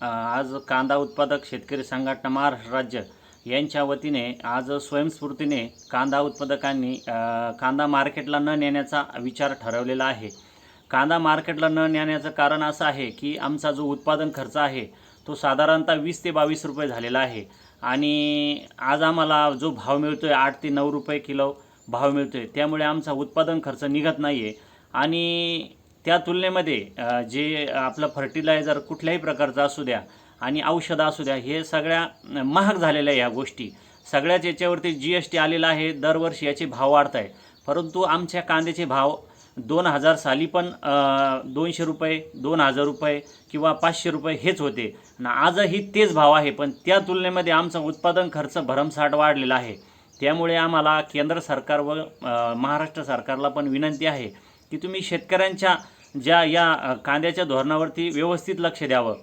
आज कांदा उत्पादक शेतकरी संघटना महाराष्ट्र राज्य यांच्या वतीने आज स्वयंस्फूर्तीने कांदा उत्पादकांनी कांदा मार्केटला न नेण्याचा विचार ठरवलेला आहे. कांदा मार्केटला न नेण्याचं कारण असं आहे की आमचा जो उत्पादन खर्च आहे तो साधारणतः वीस ते बावीस रुपये झालेला आहे. आणि आज आम्हाला जो भाव मिळतो आहे आठ ते नऊ रुपये किलो भाव मिळतो आहे त्यामुळे आमचा उत्पादन खर्च निघत नाही आहे आणि त्या तुलनेमध्ये जे आपलं फर्टिलायझर कुठल्याही प्रकारचं असू द्या आणि औषधं असू द्या हे सगळ्या महाग झालेल्या या गोष्टी. सगळ्याच याच्यावरती जी एस टी आलेला आहे दरवर्षी याचे भाव वाढत आहे परंतु आमच्या कांद्याचे भाव दोन हजार साली पण दोनशे रुपये दोन हजार रुपये किंवा पाचशे रुपये हेच होते. आणि आजही तेच भाव आहे पण त्या तुलनेमध्ये आमचा उत्पादन खर्च भरमसाठ वाढलेला आहे. त्यामुळे आम्हाला केंद्र सरकार व महाराष्ट्र सरकारला पण विनंती आहे की तुम्ही शेतकऱ्यांच्या ज्या या कांद्याच्या धोरणावरती व्यवस्थित लक्ष द्यावं.